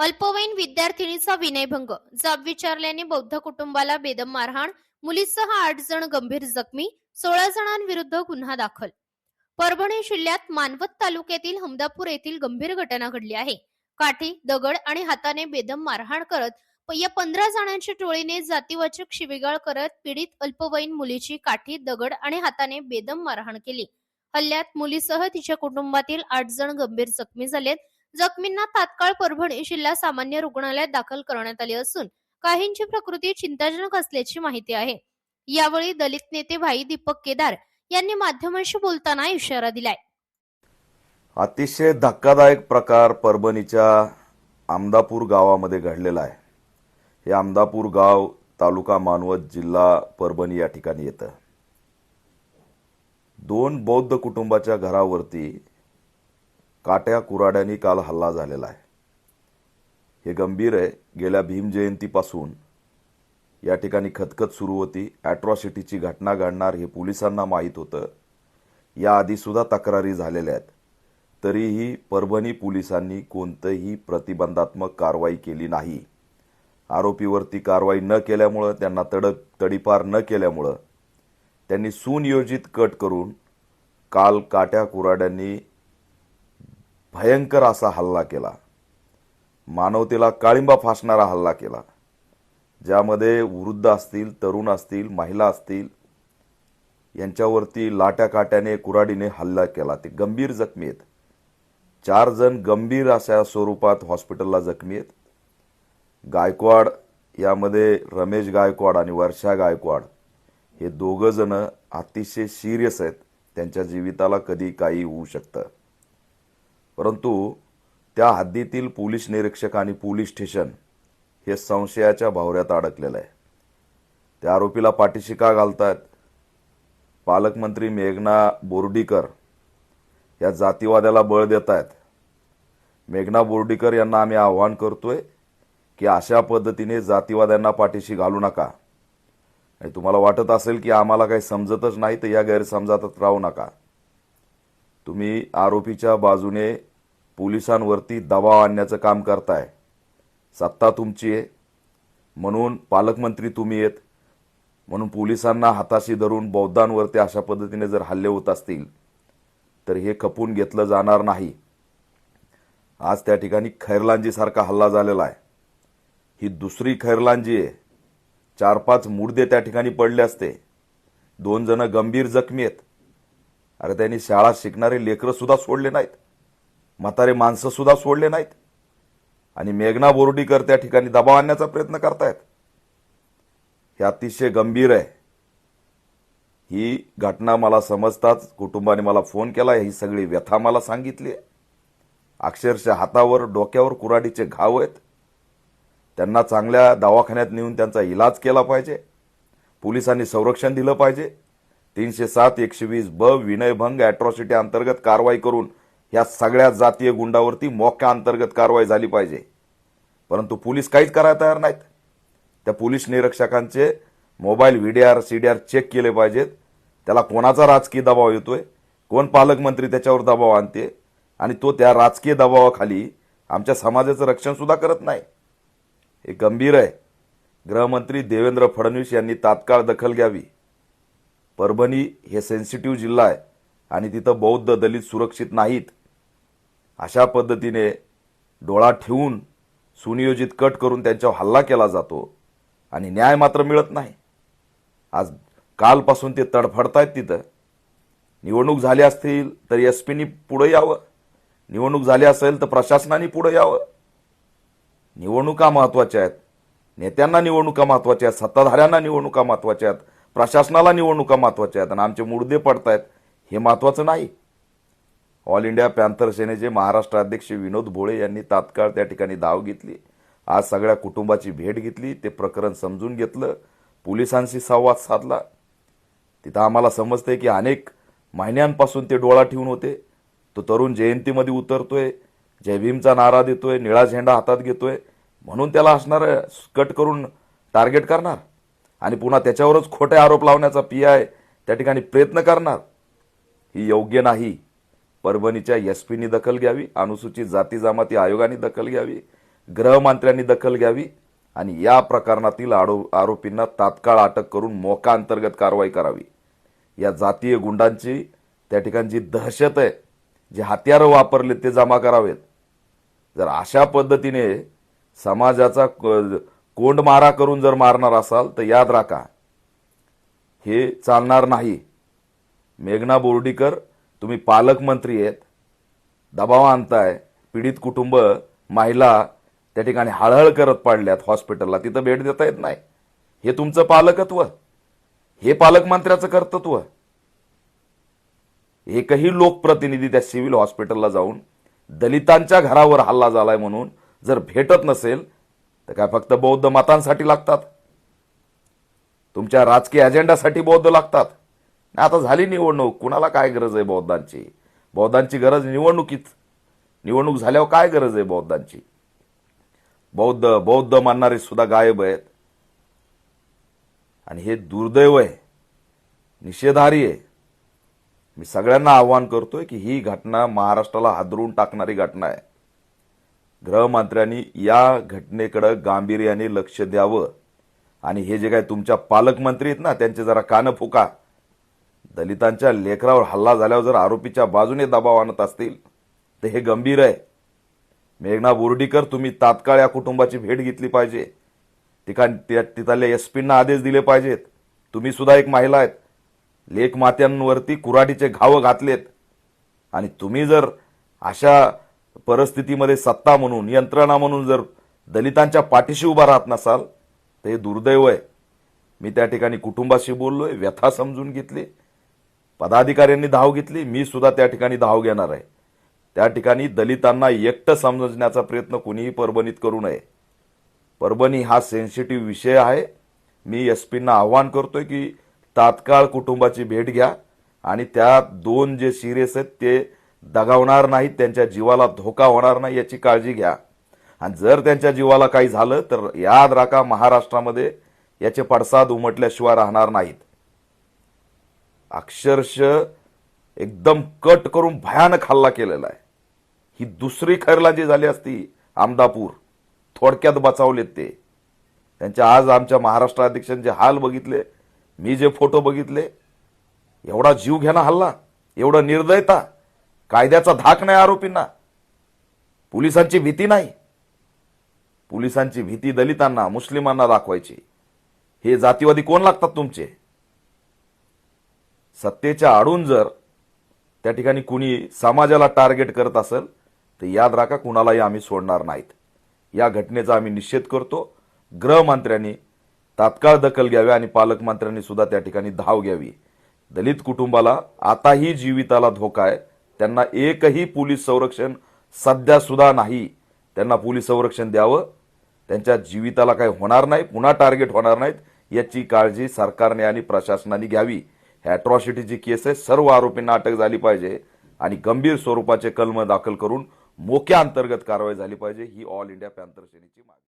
अल्पवयीन विद्यार्थिनीचा विनयभंग. जाब विचारल्याने बौद्ध कुटुंबाला बेदम मारहाण मुलीसह आठ जण गंभीर जखमी सोळा जणांविरुद्ध गुन्हा दाखल. परभणी जिल्ह्यात मानवत तालुक्यातील हमदापूर येथील गंभीर घटना घडली आहे. काठी दगड आणि हाताने बेदम मारहाण करत या पंधरा जणांच्या टोळीने जातीवाचक शिवीगाळ करत पीडित अल्पवयीन मुलीची काठी दगड आणि हाताने बेदम मारहाण केली. हल्ल्यात मुलीसह तिच्या कुटुंबातील आठ जण गंभीर जखमी झालेत. जखमींना तात्काळ परभणी जिल्हा सामान्य रुग्णालयात दाखल करण्यात आले असून काहींची प्रकृती चिंताजनक असल्याची माहिती आहे. यावेळी दलित नेते भाई दीपक केदार यांनी माध्यमांशी बोलताना इशारा दिलाय. अतिशय धक्कादायक प्रकार परभणीच्या आमदापूर गावामध्ये घडलेला आहे. हे आमदापूर गाव तालुका मानवत जिल्हा परभणी या ठिकाणी येतं. दोन बौद्ध कुटुंबाच्या घरावरती काट्या कुराड्यांनी काल हल्ला झालेला आहे. हे गंभीर आहे. गेल्या भीम जयंतीपासून या ठिकाणी खतखत सुरू होती. ॲट्रॉसिटीची घटना घडणार हे पोलिसांना माहीत होतं. याआधीसुद्धा तक्रारी झालेल्या आहेत. तरीही परभणी पोलिसांनी कोणतंही प्रतिबंधात्मक कारवाई केली नाही. आरोपीवरती कारवाई न केल्यामुळं त्यांना तडक तडीपार न केल्यामुळं त्यांनी सुनियोजित कट करून काल काट्या कुराड्यांनी भयंकर असा हल्ला केला. मानवतेला काळिंबा फासणारा हल्ला केला. ज्यामध्ये वृद्ध असतील तरुण असतील महिला असतील यांच्यावरती लाट्या काट्याने कुराडीने हल्ला केला. ते गंभीर जखमी आहेत. चार जण गंभीर अशा स्वरूपात हॉस्पिटलला जखमी आहेत. गायकवाड यामध्ये रमेश गायकवाड आणि वर्षा गायकवाड हे दोघं जण अतिशय सिरियस आहेत. त्यांच्या जीविताला कधी काही होऊ शकतं. परंतु त्या हद्दीतील पोलीस निरीक्षक आणि पोलीस स्टेशन हे संशयाच्या भावऱ्यात अडकलेलं आहे. त्या आरोपीला पाठीशी का घालतात पालकमंत्री मेघना बोर्डीकर या जातीवाद्याला बळ देत आहेत मेघना बोर्डीकर यांना आम्ही आव्हान करतोय की अशा पद्धतीने जातीवाद्यांना पाठीशी घालू नका. आणि तुम्हाला वाटत असेल की आम्हाला काही समजतच नाही तर या गैरसमजातच राहू नका. तुम्ही आरोपीच्या बाजूने पोलिसांवरती दबाव आणण्याचं काम करताय. सत्ता तुमची आहे. म्हणून पालकमंत्री तुम्ही आहेत. म्हणून पोलिसांना हाताशी धरून बौद्धांवरती अशा पद्धतीने जर हल्ले होत असतील तर हे खपून घेतलं जाणार नाही. आज त्या ठिकाणी खैरलांजीसारखा हल्ला झालेला आहे. ही दुसरी खैरलांजी आहे. चार पाच मुडदे त्या ठिकाणी पडले असते. दोन जण गंभीर जखमी आहेत. अरे त्यांनी शाळा शिकणारे लेकरं सुद्धा सोडले नाहीत. म्हातारे माणसंसुद्धा सोडले नाहीत. आणि मेघना बोर्डीकर त्या ठिकाणी दबाव आणण्याचा प्रयत्न करतायत. हे अतिशय गंभीर आहे. ही घटना मला समजताच कुटुंबाने मला फोन केला ही सगळी व्यथा मला सांगितली अक्षरशः हातावर डोक्यावर कुराडीचे घाव आहेत. त्यांना चांगल्या दवाखान्यात नेऊन त्यांचा इलाज केला पाहिजे. पोलिसांनी संरक्षण दिलं पाहिजे. तीनशे सात एकशे वीस ब विनयभंग अॅट्रॉसिटी अंतर्गत कारवाई करून या सगळ्या जातीय गुंडावरती मोक्या अंतर्गत कारवाई झाली पाहिजे. परंतु पोलीस काहीच करायला तयार नाहीत. त्या पोलीस निरीक्षकांचे मोबाईल व्हीडीआर सीडीआर चेक केले पाहिजेत. त्याला कोणाचा राजकीय दबाव येतोय? कोण पालकमंत्री त्याच्यावर दबाव आणते? आणि तो त्या राजकीय दबावाखाली आमच्या समाजाचं रक्षण सुद्धा करत नाही. हे गंभीर आहे. गृहमंत्री देवेंद्र फडणवीस यांनी तात्काळ दखल घ्यावी. परभणी हे सेन्सिटिव्ह जिल्हा आहे आणि तिथं बौद्ध दलित सुरक्षित नाहीत. अशा पद्धतीने डोळा ठेवून सुनियोजित कट करून त्यांच्यावर हल्ला केला जातो आणि न्याय मात्र मिळत नाही. आज कालपासून ते तडफडतायत तिथं. निवडणूक झाली असतील तर एस पीनी पुढं यावं. निवडणूक झाली असेल तर प्रशासनाने पुढं यावं. निवडणुका महत्त्वाच्या आहेत. नेत्यांना निवडणुका महत्त्वाच्या आहेत. सत्ताधाऱ्यांना निवडणुका महत्त्वाच्या आहेत. प्रशासनाला निवडणुका महत्त्वाच्या आहेत. आणि आमचे मुडदे पडतायत हे महत्वाचं नाही. ऑल इंडिया पॅन्थर सेनेचे महाराष्ट्र अध्यक्ष विनोद भोळे यांनी तात्काळ त्या ठिकाणी धाव घेतली. आज सगळ्या कुटुंबाची भेट घेतली ते प्रकरण समजून घेतलं पोलिसांशी संवाद साधला. तिथं आम्हाला समजतंय की अनेक महिन्यांपासून ते डोळा ठेवून होते. तो तरुण जयंतीमध्ये उतरतोय जय भीमचा नारा देतोय निळा झेंडा हातात घेतोय. म्हणून त्याला असणार कट करून टार्गेट करणार आणि पुन्हा त्याच्यावरच खोटे आरोप लावण्याचा पी आय त्या ठिकाणी प्रयत्न करणार. ही योग्य नाही. परभणीच्या एस पीनी दखल घ्यावी अनुसूचित जाती जमाती आयोगाने दखल घ्यावी गृहमंत्र्यांनी दखल घ्यावी आणि या प्रकरणातील आरो आरोपींना तात्काळ अटक करून मोका अंतर्गत कारवाई करावी. या जातीय गुंडांची त्या ठिकाणची दहशत आहे जे हत्यारं वापरले ते जमा करावेत. जर अशा पद्धतीने समाजाचा कोंड मारा करून जर मारणार असाल तर याद राखा हे चालणार नाही. मेघना बोर्डीकर तुम्ही पालकमंत्री आहेत दबाव आणताय पीडित कुटुंब महिला त्या ठिकाणी हळहळ करत पाडल्यात हॉस्पिटलला. तिथं भेट देता येत नाही. हे तुमचं पालकत्व. हे पालकमंत्र्याचं कर्तृत्व. एकही लोकप्रतिनिधी त्या सिव्हिल हॉस्पिटलला जाऊन दलितांच्या घरावर हल्ला झालाय म्हणून जर भेटत नसेल तर काय फक्त बौद्ध मतांसाठी लागतात? तुमच्या राजकीय अजेंडासाठी बौद्ध लागतात? आता झाली निवडणूक. कुणाला काय गरज आहे बौद्धांची? बौद्धांची गरज निवडणुकीत. निवडणूक झाल्यावर काय गरज आहे बौद्धांची? बौद्ध बौद्ध मानणारे सुद्धा गायब आहेत. आणि हे दुर्दैव आहे. निषेधारी आहे. मी सगळ्यांना आव्हान करतोय की ही घटना महाराष्ट्राला हादरून टाकणारी घटना आहे. गृहमंत्र्यांनी या घटनेकडं गांभीर्याने लक्ष द्यावं. आणि हे जे काय तुमच्या पालकमंत्री आहेत ना त्यांचे जरा कान फुका. दलितांच्या लेकरावर हल्ला झाल्यावर जर आरोपीच्या बाजूने दबाव आणत असतील तर हे गंभीर आहे. मेघना बोर्डीकर तुम्ही तात्काळ या कुटुंबाची भेट घेतली पाहिजे. ठिकाण त्या- तिथल्या एसपींना आदेश दिले पाहिजेत. तुम्ही सुद्धा एक महिला आहेत. लेख मात्यांवरती कुऱ्हाडीचे घाव घातलेत. आणि तुम्ही जर अशा परिस्थितीमध्ये सत्ता म्हणून यंत्रणा म्हणून जर दलितांच्या पाठीशी उभा राहत नसाल तर हे दुर्दैव आहे. मी त्या ठिकाणी कुटुंबाशी बोललोय व्यथा समजून घेतली. पदाधिकाऱ्यांनी धाव घेतली मी सुद्धा त्या ठिकाणी धाव घेणार आहे. त्या ठिकाणी दलितांना एकटं समजण्याचा प्रयत्न कुणीही परभणीत करू नये. परभणी हा सेन्सिटिव्ह विषय आहे. मी एस पींना आव्हान करतोय की तात्काळ कुटुंबाची भेट घ्या आणि त्या दोन जे सिरियस आहेत ते दगावणार नाहीत त्यांच्या जीवाला धोका होणार नाही याची काळजी घ्या. आणि जर त्यांच्या जीवाला काही झालं तर याद राखा महाराष्ट्रामध्ये याचे पडसाद उमटल्याशिवाय राहणार नाहीत. अक्षरशः एकदम कट करून भयानक हल्ला केलेला आहे. ही दुसरी खैरला जी झाली असती आमदापूर. थोडक्यात बचावलेत ते. त्यांच्या आज आमच्या महाराष्ट्र अध्यक्षांचे हाल बघितले मी जे फोटो बघितले एवढा जीव घेणा हल्ला एवढं निर्दयता कायद्याचा धाक नाही आरोपींना. पोलिसांची भीती नाही. पोलिसांची भीती दलितांना मुस्लिमांना दाखवायची. हे जातीवादी कोण लागतात तुमचे? सत्तेच्या आडून जर त्या ठिकाणी कुणी समाजाला टार्गेट करत असेल तर याद राखा कुणालाही आम्ही सोडणार नाहीत. या घटनेचा आम्ही निषेध करतो. गृहमंत्र्यांनी तात्काळ दखल घ्यावी आणि पालकमंत्र्यांनी सुद्धा त्या ठिकाणी धाव घ्यावी. दलित कुटुंबाला आताही जीविताला धोका आहे. त्यांना एकही पोलीस संरक्षण सध्या सुद्धा नाही. त्यांना पोलीस संरक्षण द्यावं. त्यांच्या जीविताला काही होणार नाही पुन्हा टार्गेट होणार नाहीत. याची काळजी सरकारने आणि प्रशासनाने घ्यावी. ह्या अट्रॉसिटीची केस आहे. सर्व आरोपींना अटक झाली पाहिजे आणि गंभीर स्वरूपाचे कलम दाखल करून मोक्या अंतर्गत कारवाई झाली पाहिजे. ही ऑल इंडिया पॅन्थर सेनेची मागणी